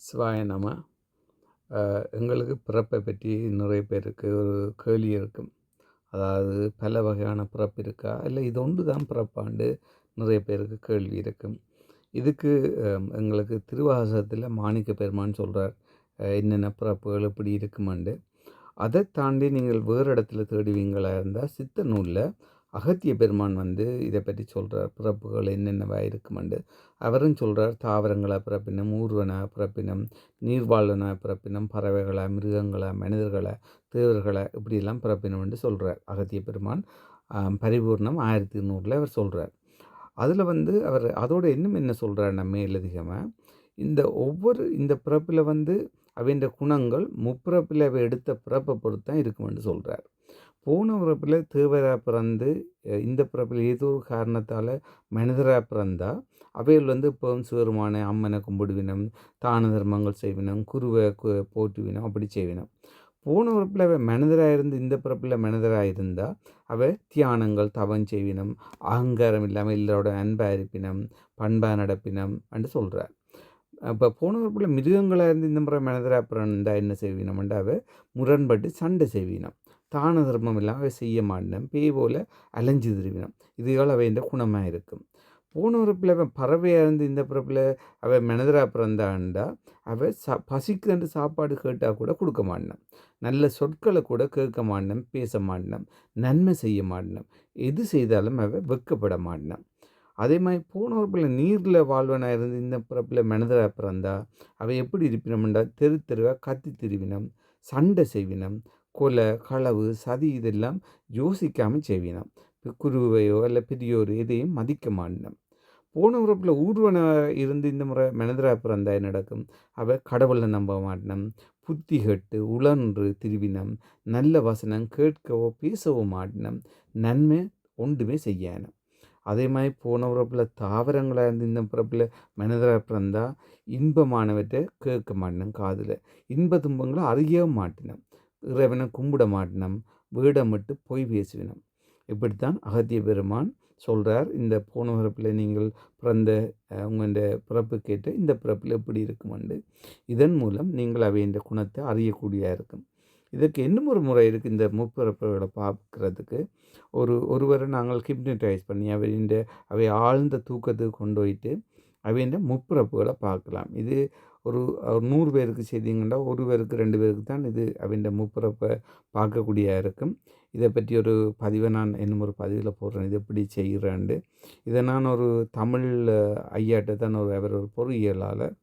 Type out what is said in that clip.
சிவாய நம. எங்களுக்கு பிறப்பை பற்றி நிறைய பேருக்கு ஒரு கேள்வி இருக்கும். அதாவது பல வகையான பிறப்பு இருக்கா? இல்லை இது ஒன்று தான் பிறப்பாண்டு? நிறைய பேருக்கு கேள்வி இருக்கும். இதுக்கு எங்களுக்கு திருவாசகத்தில் மாணிக்க பெருமான் சொல்கிறார் என்னென்ன பிறப்புகள் இப்படி இருக்குமாண்டு. அதை தாண்டி நீங்கள் வேறு இடத்துல தேடுவீங்களா இருந்தால் சித்த நூலில் அகத்திய பெருமான் வந்து இதை பற்றி சொல்கிறார் பிறப்புகள் என்னென்னவா இருக்குமெண்டு அவரும் சொல்கிறார் தாவரங்களாக பிறப்பினம் ஊர்வன பிறப்பினம் நீர்வாழ்வன பிறப்பினம் பறவைகளை மிருகங்களை மனிதர்களை தேவர்களை இப்படியெல்லாம் பிறப்பினம்னு சொல்கிறார் அகத்திய பெருமான். பரிபூர்ணம் ஆயிரத்தி நூறில் அவர் சொல்கிறார் அதில் வந்து அவர் அதோட இன்னும் என்ன சொல்கிறார் நம்ம மேலதிகமாக இந்த ஒவ்வொரு இந்த பிறப்பில் வந்து அவன் குணங்கள் முப்பிறப்பில் அவை எடுத்த பிறப்பை பொறுத்து தான் இருக்குமென்று சொல்கிறார் போன பிறப்பில் தேவராக பிறந்து இந்த பிறப்பில் ஏதோ ஒரு காரணத்தால் மனிதராக பிறந்தா அவைகள் வந்து இப்போ சிவருமான அம்மனை கும்பிடுவினம் தான தர்மங்கள் செய்வினம் குருவை கு- போற்றுவினம் அப்படி செய்வினம். போன பிறப்பில் அவள் மனிதராக இருந்து இந்த பிறப்பில் மனிதராக இருந்தால் அவ தியானங்கள் தவம் செய்வினம் அகங்காரம் இல்லாமல் இல்லோட அன்பாக இருப்பினம் பண்பாக நடப்பினம் என்று சொல்கிறார் அப்போ போன பிறப்பில் மிருகங்களாக இருந்து இந்த முறை மனிதராக இருந்தால் என்ன செய்வினம்ண்டு அவ முரண்பட்டு சண்டை செய்வீனம். தான தர்மம் இல்லாமல் அவை செய்ய மாட்டேன் பேய் போல் அலைஞ்சு திருவினம். இதுகள் அவைன்ற குணமாக இருக்கும். போன உறுப்பில் அவன் பறவையாக இருந்து இந்த பிறப்பில் அவன் மனிதராக பிறந்தான்டா அவ சா பசிக்குதுன்னு சாப்பாடு கேட்டால் கூட கொடுக்க மாட்டினான் நல்ல சொற்களை கூட கேட்க மாட்டினம் பேச மாட்டினம் நன்மை செய்ய மாட்டினம். எது செய்தாலும் அவள் வெட்கப்பட மாட்டினான் அதே மாதிரி போன நீரில் வாழ்வனாக இருந்து இந்த பிறப்பில் மனிதராக பிறந்தா அவை எப்படி இருப்பினம்டா தெரு தெருவாக கத்தி திருவினம் சண்டை செய்வினம் கொலை களவு சதி இதெல்லாம் யோசிக்காமல் செய்வினம். குருவையோ இல்லை பெரியோர் எதையும் மதிக்க மாட்டினம். போன உறப்பில் ஊர்வனாக இருந்து இந்த முறை மனிதராக பிறந்தா நடக்கும்? அவள் கடவுளை நம்ப மாட்டினம். புத்தி கெட்டு உழன்று திருவினம். நல்ல வசனம் கேட்கவோ பேசவோ மாட்டினம். நன்மை ஒன்றுமே செய்யானம் அதே மாதிரி போன பிறப்பில் தாவரங்களாக இருந்து இந்த பிறப்பில் மனிதராக பிறந்தா இன்பமானவற்றை கேட்க மாட்டினோம் காதில். இன்ப துன்பங்களை அறிய மாட்டினோம். இறைவனை கும்பிட மாட்டினம். வீடமிட்டு பொய் பேசுவினம். இப்படித்தான் அகத்திய பெருமான் சொல்கிறார் இந்த போன பிறப்பில் நீங்கள் பிறந்த உங்களுடைய பிறப்பு கேட்டு இந்த பிறப்பில் எப்படி இருக்குமெண்டு இதன் மூலம் நீங்கள் அவையின் குணத்தை அறியக்கூடியதாக இருக்கும். இதற்கு இன்னும் ஒரு முறை இருக்குது இந்த முப்பிறப்புகளை பார்க்குறதுக்கு. ஒரு ஒருவரை நாங்கள் ஹிப்னடைஸ் பண்ணி அவரின் அவை ஆழ்ந்த தூக்கத்துக்கு கொண்டு போயிட்டு அவையின் முப்பிறப்புகளை பார்க்கலாம். இது ஒரு நூறு பேருக்கு செய்தீங்கன்னா ஒரு பேருக்கு ரெண்டு பேருக்கு தான் இது அவன் முப்பிறப்பை பார்க்கக்கூடிய இருக்கும். இதை பற்றி ஒரு பதிவை நான் இன்னும் ஒரு பதிவில் போடுறேன். இது எப்படி செய்கிறேன்ட்டு இதை நான் ஒரு தமிழ் ஐயாட்ட தான் ஒரு அவர் ஒரு பொறியியலாளர்.